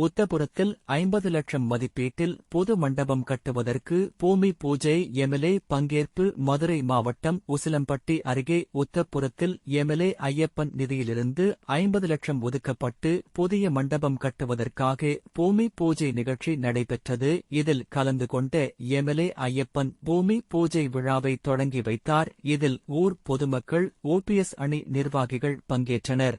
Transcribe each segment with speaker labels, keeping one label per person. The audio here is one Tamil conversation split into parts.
Speaker 1: உத்தபுரத்தில் ஐம்பது லட்சம் மதிப்பீட்டில் பொது மண்டபம் கட்டுவதற்கு பூமி பூஜை எம்எல்ஏ பங்கேற்பு மதுரை மாவட்டம் உசிலம்பட்டி அருகே உத்தப்புரத்தில் எம்எல்ஏ ஐயப்பன் நிதியிலிருந்து ஐம்பது லட்சம் ஒதுக்கப்பட்டு புதிய மண்டபம் கட்டுவதற்காக பூமி பூஜை நிகழ்ச்சி நடைபெற்றது. இதில் கலந்து கொண்ட எம்எல்ஏ ஐயப்பன் பூமி பூஜை விழாவை தொடங்கி வைத்தார். இதில் ஊர் பொதுமக்கள் ஓபிஎஸ் அணி நிர்வாகிகள் பங்கேற்றனர்.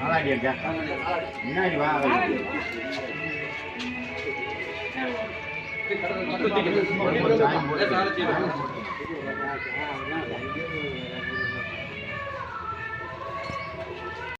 Speaker 2: అలాగే అక్క ఇన్నాడు బాగా సాయం